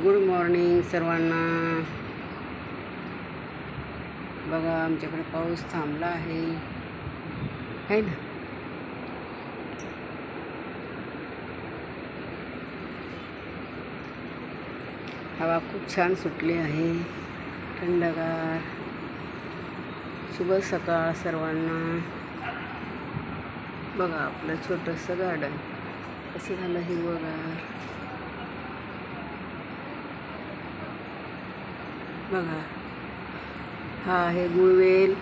Good morning सर्वांना. बघा आमच्याकडे पाऊस थांबला आहे. है ना? हवा खूप छान सुटली आहे. थंडगार. शुभ सकाळ सर्वांना. बघा आपलं छोटंसं गार्डन कसं झालं हिरवगार? बघा. हा आहे गुळवेल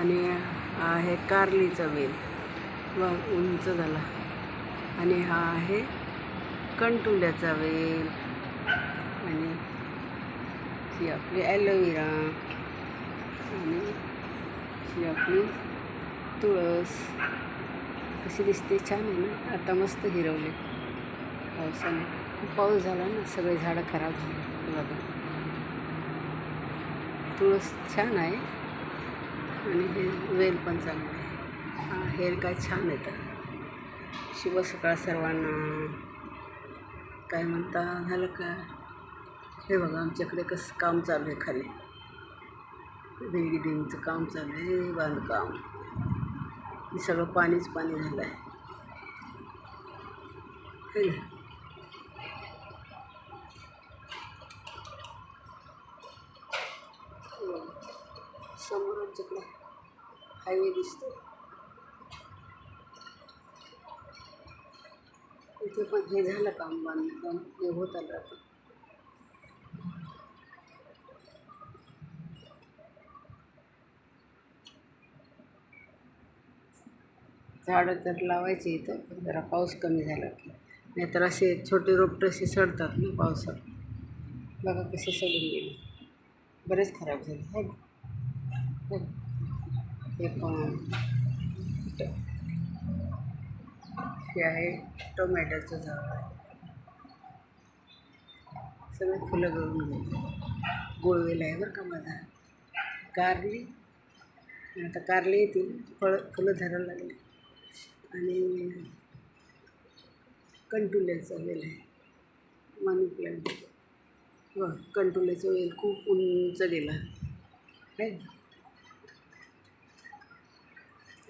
आणि हा आहे कारलीचा वेल. व उंच झाला. आणि हा आहे कंटुल्याचा वेल. आणि ही आपली ॲलोवेरा. आणि ही आपली तुळस. कशी दिसते? छान आहे ना? आता मस्त हिरवले. पावसाने. खूप पाऊस झाला ना? सगळे झाडं खराब झाले. बघा. तुळस छान आहे. आणि हे वेल पण चांगलं आहे. हा हेअर काय छान येतं शुभ सकाळ सर्वांना. काय म्हणता झालं का? हे बघा आमच्याकडे कसं काम चालू आहे खाली. बिल्डिंगचं काम चालू आहे बांधकाम. हे सगळं पाणीच पाणी झालं आहे समोरच ना हायवे दिसतो इथे पण हे झालं काम बांधकाम हे होत आलं आता. झाडं तर लावायचे इथं पण जरा पाऊस कमी झाला की. नाहीतर असे छोटे रोपटे असे सडतात ना पावसात. बघा कसे सडून गेले. बरेच खराब झाले हाय. हो. हे पण. ट- हे आहे टोमॅटोचं झाड. आहे सगळे फुलं गळून गेले. गोळवेला आहे बरं का माझा. कारली. आता कारले येतील. फळ फुलं धरायला लागली. आणि कंटुल्याचं वेल आहे. मनी प्लांट व कंटुल्याचा वेल खूप उंच गेला. आहे